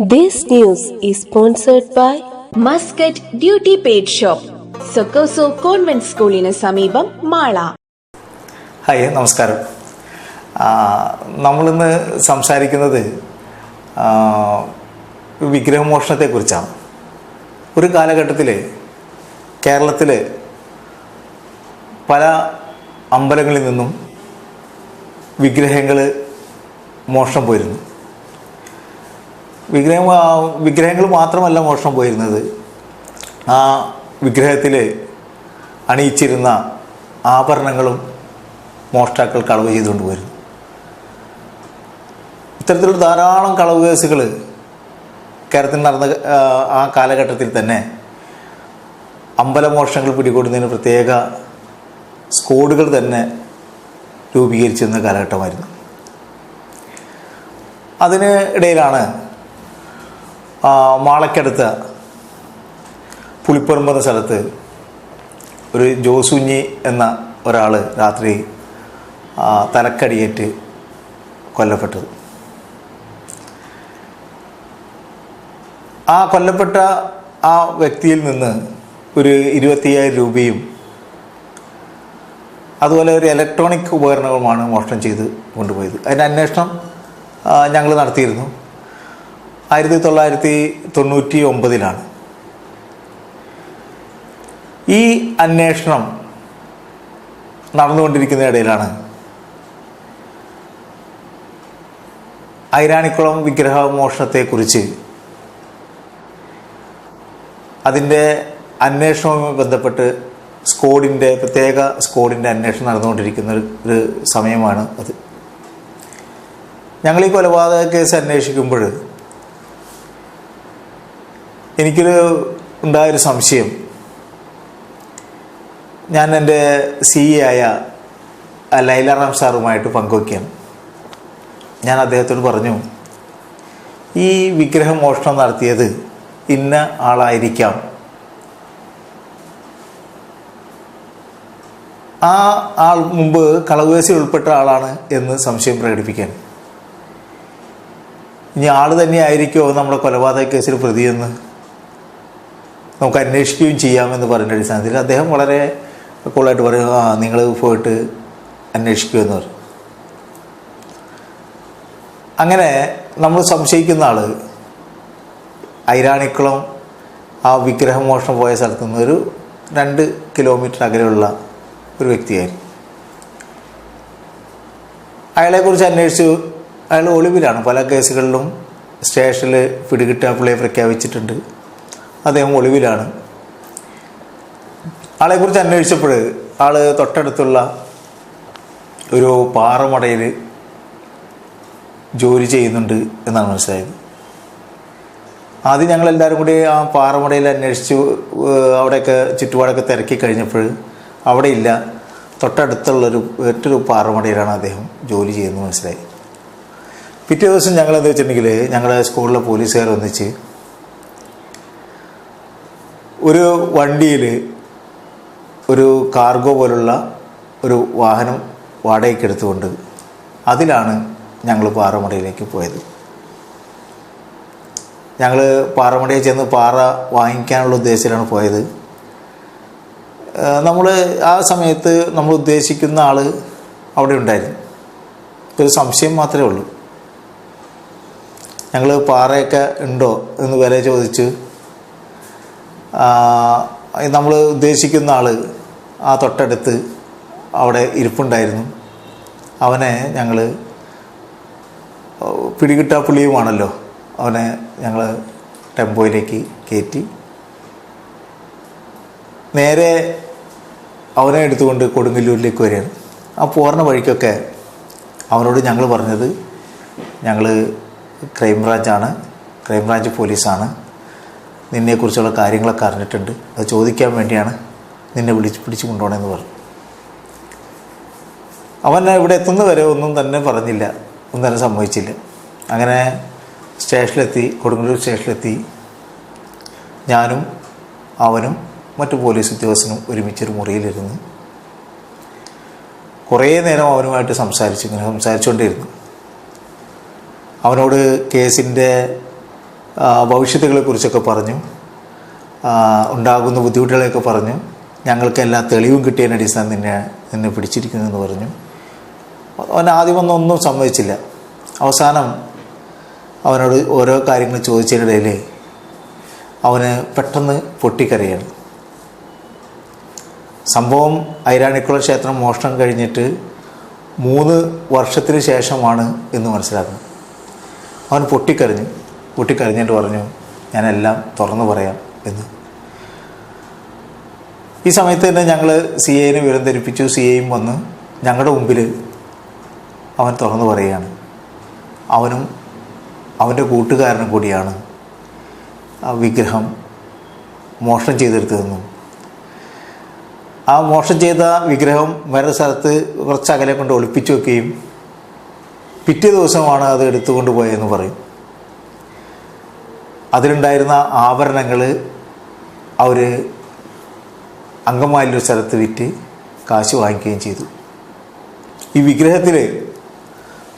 This news is sponsored by Muscat duty paid shop സൊക്കോസോ convent സ്കൂളിന് സമീപം Mala hi നമസ്കാരം. നമ്മളിന്ന് സംസാരിക്കുന്നത് വിഗ്രഹമോഷണത്തെക്കുറിച്ചാണ്. ഒരു കാലഘട്ടത്തിൽ കേരളത്തിൽ പല അമ്പലങ്ങളിൽ നിന്നും വിഗ്രഹങ്ങൾ മോഷണം പോയിരുന്നു. വിഗ്രഹം വിഗ്രഹങ്ങൾ മാത്രമല്ല മോഷണം പോയിരുന്നത്. ആ വിഗ്രഹത്തിൽ അണിയിച്ചിരുന്ന ആഭരണങ്ങളും മോഷ്ടാക്കൾ കളവ് ചെയ്തുകൊണ്ട് പോയിരുന്നു. ഇത്തരത്തിലുള്ള ധാരാളം കളവ് കേസുകൾ കേരളത്തിൽ നടന്ന ആ, കാലഘട്ടത്തിൽ തന്നെ അമ്പലമോഷണങ്ങൾ പിടികൂടുന്നതിന് പ്രത്യേക സ്കോഡുകൾ തന്നെ രൂപീകരിച്ചിരുന്ന കാലഘട്ടമായിരുന്നു. അതിന് ഇടയിലാണ് ആ, മാളയ്ക്കടുത്ത പുളിപ്പറമ്പ് എന്ന സ്ഥലത്ത് ഒരു ജോസുഞ്ഞി എന്ന ഒരാൾ രാത്രി തലക്കടിയേറ്റ് കൊല്ലപ്പെട്ടത് ആ കൊല്ലപ്പെട്ട ആ വ്യക്തിയിൽ നിന്ന് ഒരു ഇരുപത്തിയ്യായിരം രൂപയും അതുപോലെ ഒരു ഇലക്ട്രോണിക് ഉപകരണങ്ങളുമാണ് മോഷണം ചെയ്ത് കൊണ്ടുപോയത്. അതിന്റെ അന്വേഷണം ഞങ്ങൾ നടത്തിയിരുന്നു. ആയിരത്തി തൊള്ളായിരത്തി തൊണ്ണൂറ്റി ഒമ്പതിലാണ് ഈ അന്വേഷണം നടന്നുകൊണ്ടിരിക്കുന്ന ഇടയിലാണ് ഐരാണിക്കുളം വിഗ്രഹ മോഷണത്തെക്കുറിച്ച് അതിന്റെ അന്വേഷണവുമായി ബന്ധപ്പെട്ട് സ്കോഡിന്റെ പ്രത്യേക സ്കോഡിന്റെ അന്വേഷണം നടന്നുകൊണ്ടിരിക്കുന്ന ഒരു സമയമാണ് അത്. ഞങ്ങൾ ഈ കൊലപാതക കേസ് അന്വേഷിക്കുമ്പോൾ എനിക്കൊരു ഉണ്ടായൊരു സംശയം. ഞാൻ എന്റെ സി എ ആയ ലൈല ലൈലാറാം സാറുമായിട്ട് പങ്കുവയ്ക്കുകയാണ് ഞാൻ അദ്ദേഹത്തോട് പറഞ്ഞു ഈ വിഗ്രഹം മോഷണം നടത്തിയത് ഇന്ന ആളായിരിക്കാം. ആ ആൾ മുമ്പ് കളവുകേസിൽ ഉൾപ്പെട്ട ആളാണ് എന്ന് സംശയം പ്രകടിപ്പിക്കാൻ. ഇനി ആൾ തന്നെ ആയിരിക്കുമോ നമ്മുടെ കൊലപാതക കേസിൽ പ്രതിയെന്ന്? നമുക്ക് അന്വേഷിക്കുകയും ചെയ്യാമെന്ന് പറഞ്ഞ അടിസ്ഥാനത്തിൽ അദ്ദേഹം വളരെ കൂളായിട്ട് പറയും ആ നിങ്ങൾ പോയിട്ട് അന്വേഷിക്കുമെന്ന് പറയും. അങ്ങനെ നമ്മൾ സംശയിക്കുന്ന ആൾ ഐരാണിക്കുളം ആ വിഗ്രഹമോഷണം പോയ സ്ഥലത്തു നിന്ന് ഒരു രണ്ട് കിലോമീറ്റർ അകലെയുള്ള ഒരു വ്യക്തിയായിരുന്നു. അയാളെക്കുറിച്ച് അന്വേഷിച്ചു. അയാൾ ഒളിവിലാണ്. പല കേസുകളിലും സ്റ്റേഷനിൽ പിടികിട്ടാപ്പിളെ പ്രഖ്യാപിച്ചിട്ടുണ്ട്. അദ്ദേഹം ഒളിവിലാണ്. ആളെക്കുറിച്ച് അന്വേഷിച്ചപ്പോൾ ആൾ തൊട്ടടുത്തുള്ള ഒരു പാറമടയിൽ ജോലി ചെയ്യുന്നുണ്ട് എന്നാണ് മനസ്സിലായത്. ആദ്യം ഞങ്ങൾ എല്ലാവരും കൂടി ആ പാറമടയിൽ അന്വേഷിച്ചു അവിടെയൊക്കെ ചുറ്റുപാടൊക്കെ തിരക്കി കഴിഞ്ഞപ്പോൾ അവിടെ ഇല്ല തൊട്ടടുത്തുള്ളൊരു മറ്റൊരു പാറമടയിലാണ് അദ്ദേഹം ജോലി ചെയ്യുന്നത് മനസ്സിലായി. പിറ്റേ ദിവസം ഞങ്ങൾ എന്താ വെച്ചിട്ടുണ്ടെങ്കിൽ ഞങ്ങളുടെ സ്കൂളിലെ പോലീസുകാർ ഒന്നിച്ച് ഒരു വണ്ടിയിൽ ഒരു കാർഗോ പോലുള്ള ഒരു വാഹനം വാടകയ്ക്ക് എടുത്തുകൊണ്ട് അതിലാണ് ഞങ്ങൾ പാറമടയിലേക്ക് പോയത്. ഞങ്ങൾ പാറമടയിൽ ചെന്ന് പാറ വാങ്ങിക്കാനുള്ള ഉദ്ദേശത്തിലാണ് പോയത്. നമ്മൾ ആ സമയത്ത് നമ്മൾ ഉദ്ദേശിക്കുന്ന ആൾ അവിടെ ഉണ്ടായിരുന്നു. ഒരു സംശയം മാത്രമേ ഉള്ളൂ. ഞങ്ങൾ പാറയൊക്കെ ഉണ്ടോ എന്ന് വില ചോദിച്ച് നമ്മൾ ഉദ്ദേശിക്കുന്ന ആൾ ആ തൊട്ടടുത്ത് അവിടെ ഇരിപ്പുണ്ടായിരുന്നു. അവനെ ഞങ്ങൾ പിടികിട്ടാ പുള്ളിയുമാണല്ലോ. അവനെ ഞങ്ങൾ ടെമ്പോയിലേക്ക് കയറ്റി. നേരെ അവനെ എടുത്തുകൊണ്ട് കൊടുങ്ങല്ലൂരിലേക്ക് വരികയാണ്. ആ പോരണ വഴിക്കൊക്കെ അവനോട് ഞങ്ങൾ പറഞ്ഞത് ഞങ്ങൾ ക്രൈംബ്രാഞ്ചാണ് ക്രൈംബ്രാഞ്ച് പോലീസാണ്. നിന്നെക്കുറിച്ചുള്ള കാര്യങ്ങളൊക്കെ അറിഞ്ഞിട്ടുണ്ട്. അത് ചോദിക്കാൻ വേണ്ടിയാണ് നിന്നെ വിളിച്ച് പിടിച്ച് കൊണ്ടുപോകണമെന്ന് പറഞ്ഞു. അവൻ ഇവിടെ എത്തുന്ന വരെ ഒന്നും തന്നെ പറഞ്ഞില്ല. ഒന്നും തന്നെ സംഭവിച്ചില്ല അങ്ങനെ സ്റ്റേഷനിലെത്തി കൊടുങ്ങല്ലൂർ സ്റ്റേഷനിലെത്തി. ഞാനും അവനും മറ്റു പോലീസ് ഉദ്യോഗസ്ഥനും ഒരുമിച്ചൊരു മുറിയിലിരുന്ന് കുറേ നേരം അവനുമായിട്ട് സംസാരിച്ചു ഇങ്ങനെ സംസാരിച്ചുകൊണ്ടിരുന്നു. അവനോട് കേസിന്റെ ഭവിഷ്യത്തുകളെക്കുറിച്ചൊക്കെ പറഞ്ഞു. ഉണ്ടാകുന്ന ബുദ്ധിമുട്ടുകളെയൊക്കെ പറഞ്ഞു. ഞങ്ങൾക്ക് എല്ലാ തെളിവും കിട്ടിയതിന്റെ അടിസ്ഥാനം നിന്നെ നിന്നെ പിടിച്ചിരിക്കുന്നു എന്ന് പറഞ്ഞു. അവൻ ആദ്യം ഒന്നും സമ്മതിച്ചില്ല. അവസാനം അവനോട് ഓരോ കാര്യങ്ങൾ ചോദിച്ചതിനിടയിൽ അവന് പെട്ടെന്ന് പൊട്ടിക്കറിയാണ് സംഭവം ഐരാണിക്കുള ക്ഷേത്രം മോഷണം കഴിഞ്ഞിട്ട് മൂന്ന് വർഷത്തിന് ശേഷമാണ് എന്ന് മനസ്സിലാക്കുന്നത്. അവൻ പൊട്ടിക്കരഞ്ഞു. പൊട്ടിക്കരഞ്ഞിട്ട് പറഞ്ഞു ഞാനെല്ലാം തുറന്നു പറയാം എന്ന്. ഈ സമയത്ത് തന്നെ ഞങ്ങൾ സി എനെ വിവരം ധരിപ്പിച്ചു. സി എയും വന്ന് ഞങ്ങളുടെ മുമ്പിൽ അവൻ തുറന്നു പറയുകയാണ്. അവനും അവന്റെ കൂട്ടുകാരനും കൂടിയാണ് ആ വിഗ്രഹം മോഷണം ചെയ്തെടുത്തതെന്നും. ആ മോഷണം ചെയ്ത വിഗ്രഹം വേറെ സ്ഥലത്ത് കുറച്ച് അകലെ കൊണ്ട് ഒളിപ്പിച്ചു വെക്കുകയും പിറ്റേ ദിവസമാണ് അത് എടുത്തുകൊണ്ട് പോയതെന്ന് പറയും. അതിലുണ്ടായിരുന്ന ആഭരണങ്ങൾ അവർ അങ്കമാലിയൊരു സ്ഥലത്ത് വിറ്റ് കാശ് വാങ്ങിക്കുകയും ചെയ്തു. ഈ വിഗ്രഹത്തിൽ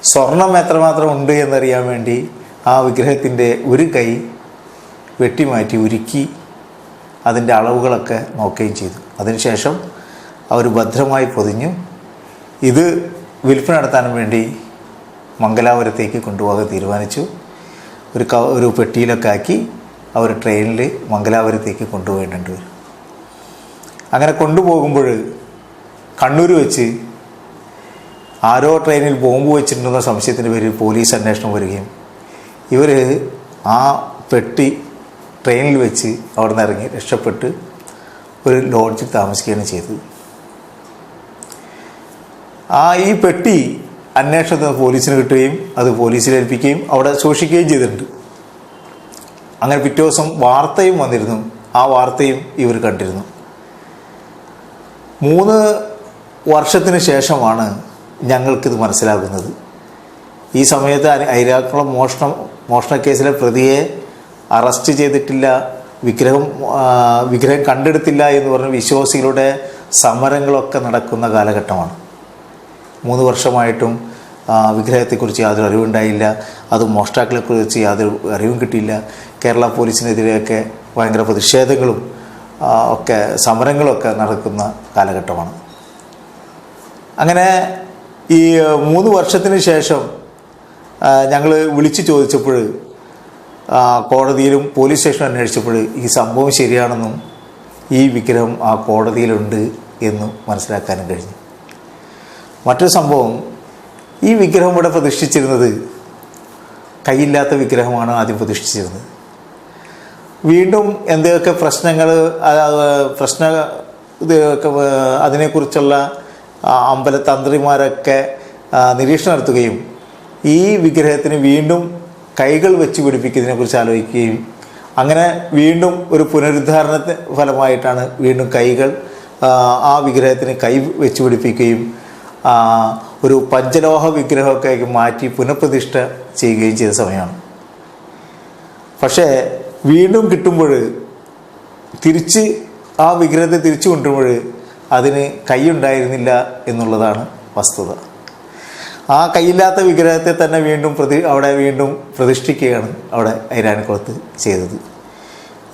സ്വർണം എത്രമാത്രം ഉണ്ട് എന്നറിയാൻ വേണ്ടി ആ വിഗ്രഹത്തിന്റെ ഒരു കൈ വെട്ടിമാറ്റി ഉരുക്കി അതിന്റെ അളവുകളൊക്കെ നോക്കുകയും ചെയ്തു. അതിനുശേഷം അവർ ഭദ്രമായി പൊതിഞ്ഞു. ഇത് വിൽപ്പന നടത്താൻ വേണ്ടി മംഗലാപുരത്തേക്ക് കൊണ്ടുപോകാൻ തീരുമാനിച്ചു. ഒരു ക ഒരു പെട്ടിയിലൊക്കെ ആക്കി അവർ ട്രെയിനിൽ മംഗലാപുരത്തേക്ക് കൊണ്ടുപോയിട്ടുണ്ട് വരും അങ്ങനെ കൊണ്ടുപോകുമ്പോൾ കണ്ണൂർ വെച്ച് ആരോ ട്രെയിനിൽ ബോംബ് വെച്ചിട്ടുണ്ടെന്ന സംശയത്തിന്റെ പേരിൽ പോലീസ് അന്വേഷണം വരികയും ഇവർ ആ പെട്ടി ട്രെയിനിൽ വെച്ച് അവിടെ നിന്ന് ഇറങ്ങി രക്ഷപ്പെട്ട് ഒരു ലോഡ്ജിൽ താമസിക്കുകയാണ് ചെയ്തത്. ആ ഈ പെട്ടി അന്വേഷണത്തിന് പോലീസിന് കിട്ടുകയും അത് പോലീസിൽ ഏൽപ്പിക്കുകയും അവിടെ സൂക്ഷിക്കുകയും ചെയ്തിട്ടുണ്ട്. അങ്ങനെ പിറ്റേ ദിവസം വാർത്തയും വന്നിരുന്നു. ആ വാർത്തയും ഇവർ കണ്ടിരുന്നു. മൂന്ന് വർഷത്തിന് ശേഷമാണ് ഞങ്ങൾക്കിത് മനസ്സിലാകുന്നത്. ഈ സമയത്ത് ഐരാക്കുളം മോഷണം മോഷണ കേസിലെ പ്രതിയെ അറസ്റ്റ് ചെയ്തിട്ടില്ല വിഗ്രഹം വിഗ്രഹം കണ്ടെടുത്തില്ല എന്ന് പറഞ്ഞ് വിശ്വാസികളുടെ സമരങ്ങളൊക്കെ നടക്കുന്ന കാലഘട്ടമാണ്. മൂന്ന് വർഷമായിട്ടും വിഗ്രഹത്തെക്കുറിച്ച് യാതൊരു അറിവുണ്ടായില്ല. അത് മോഷ്ടാക്കളെക്കുറിച്ച് യാതൊരു അറിവും കിട്ടിയില്ല. കേരള പോലീസിനെതിരെയൊക്കെ ഭയങ്കര പ്രതിഷേധങ്ങളും ഒക്കെ സമരങ്ങളൊക്കെ നടക്കുന്ന കാലഘട്ടമാണ്. അങ്ങനെ ഈ മൂന്ന് വർഷത്തിന് ശേഷം ഞങ്ങൾ വിളിച്ചു ചോദിച്ചപ്പോൾ കോടതിയിലും പോലീസ് സ്റ്റേഷനും അന്വേഷിച്ചപ്പോൾ ഈ സംഭവം ശരിയാണെന്നും ഈ വിഗ്രഹം ആ കോടതിയിലുണ്ട് എന്നും മനസ്സിലാക്കാനും കഴിഞ്ഞു. മറ്റൊരു സംഭവം ഈ വിഗ്രഹം ഇവിടെ പ്രതിഷ്ഠിച്ചിരുന്നത് കൈയില്ലാത്ത വിഗ്രഹമാണ് ആദ്യം പ്രതിഷ്ഠിച്ചിരുന്നത്. വീണ്ടും എന്തൊക്കെ പ്രശ്നങ്ങൾ പ്രശ്ന അതിനെക്കുറിച്ചുള്ള അമ്പല അമ്പലതന്ത്രിമാരൊക്കെ നിരീക്ഷണം നടത്തുകയും ഈ വിഗ്രഹത്തിന് വീണ്ടും കൈകൾ വെച്ച് പിടിപ്പിക്കുന്നതിനെക്കുറിച്ച് ആലോചിക്കുകയും അങ്ങനെ വീണ്ടും ഒരു പുനരുദ്ധാരണത്തിന് ഫലമായിട്ടാണ് വീണ്ടും കൈകൾ ആ, വിഗ്രഹത്തിന് കൈ വെച്ച് പിടിപ്പിക്കുകയും ഒരു പഞ്ചലോഹ വിഗ്രഹമൊക്കെ മാറ്റി പുനഃപ്രതിഷ്ഠ ചെയ്യുകയും ചെയ്ത സമയമാണ്. പക്ഷേ വീണ്ടും കിട്ടുമ്പോൾ തിരിച്ച് ആ വിഗ്രഹത്തെ തിരിച്ചു കൊണ്ടുമ്പോൾ അതിന് കൈയുണ്ടായിരുന്നില്ല എന്നുള്ളതാണ് വസ്തുത. ആ കൈയില്ലാത്ത വിഗ്രഹത്തെ തന്നെ വീണ്ടും പ്രതി അവിടെ വീണ്ടും പ്രതിഷ്ഠിക്കുകയാണ് അവിടെ ഐരാനക്കുളത്ത് ചെയ്തത്.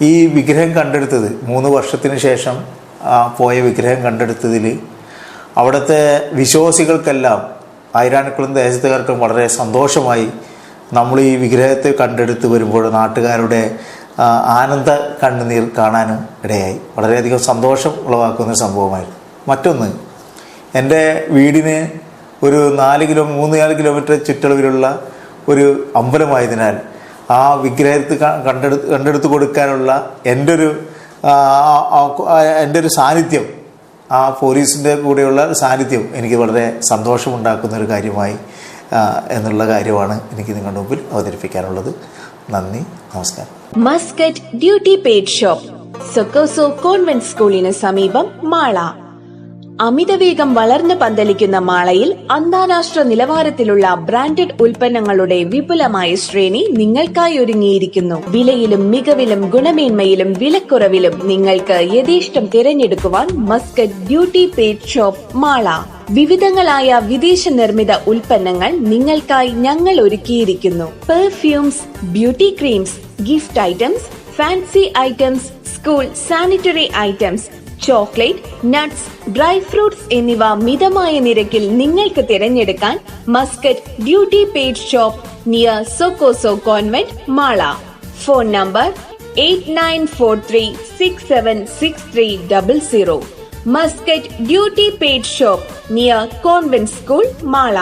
ഈ വിഗ്രഹം കണ്ടെടുത്തത് മൂന്ന് വർഷത്തിന് ശേഷം ആ പോയ വിഗ്രഹം കണ്ടെടുത്തതിൽ അവിടുത്തെ വിശ്വാസികൾക്കെല്ലാം ആയിരാണക്കുളം ദേശത്തുകാർക്കും വളരെ സന്തോഷമായി നമ്മൾ ഈ വിഗ്രഹത്തെ കണ്ടെടുത്ത് വരുമ്പോൾ നാട്ടുകാരുടെ ആനന്ദ കണ്ണുനീർ കാണാനും ഇടയായി. വളരെയധികം സന്തോഷം ഉളവാക്കുന്ന സംഭവമായിരുന്നു. മറ്റൊന്ന് എന്റെ വീടിന് ഒരു നാല് കിലോ മൂന്ന് നാല് കിലോമീറ്റർ ചുറ്റളവിലുള്ള ഒരു അമ്പലമായതിനാൽ ആ വിഗ്രഹത്തെ ക- കണ്ടെടുത്ത് കണ്ടെടുത്ത് കൊടുക്കാനുള്ള എന്റെ ഒരു എന്റെ ഒരു സാന്നിധ്യം ആ പോലീസിന്റെ കൂടെയുള്ള സാന്നിധ്യം എനിക്ക് വളരെ സന്തോഷമുണ്ടാക്കുന്ന ഒരു കാര്യമായി എന്നുള്ള കാര്യമാണ് എനിക്ക് നിങ്ങളുടെ മുമ്പിൽ അവതരിപ്പിക്കാനുള്ളത്. നന്ദി നമസ്കാരം. മസ്കറ്റ് ഡ്യൂട്ടി പെയ്ഡ് ഷോപ്പ് സൊക്കോസോ കോൺവെന്റ് സ്കൂളിന് സമീപം മാള. അമിതവേഗം വളർന്നു പന്തലിക്കുന്ന മാളയിൽ അന്താരാഷ്ട്ര നിലവാരത്തിലുള്ള ബ്രാൻഡഡ് ഉൽപ്പന്നങ്ങളുടെ വിപുലമായ ശ്രേണി നിങ്ങൾക്കായി ഒരുങ്ങിയിരിക്കുന്നു. വിലയിലും മികവിലും ഗുണമേന്മയിലും വിലക്കുറവിലും നിങ്ങൾക്ക് യഥേഷ്ടം തിരഞ്ഞെടുക്കുവാൻ Muscat duty paid shop Mala. വിവിധങ്ങളായ വിദേശ നിർമ്മിത ഉൽപ്പന്നങ്ങൾ നിങ്ങൾക്കായി ഞങ്ങൾ ഒരുക്കിയിരിക്കുന്നു. Perfumes beauty creams gift items fancy items school sanitary items chocolate nuts dry fruits എന്നിവ മിതമായ നിരക്കിൽ നിങ്ങൾക്ക് തിരഞ്ഞെടുക്കാൻ Muscat duty paid shop near സോക്കോസോ convent Mala. Phone number eight nine four three six seven six three double zero. Muscat duty paid shop near convent school Mala.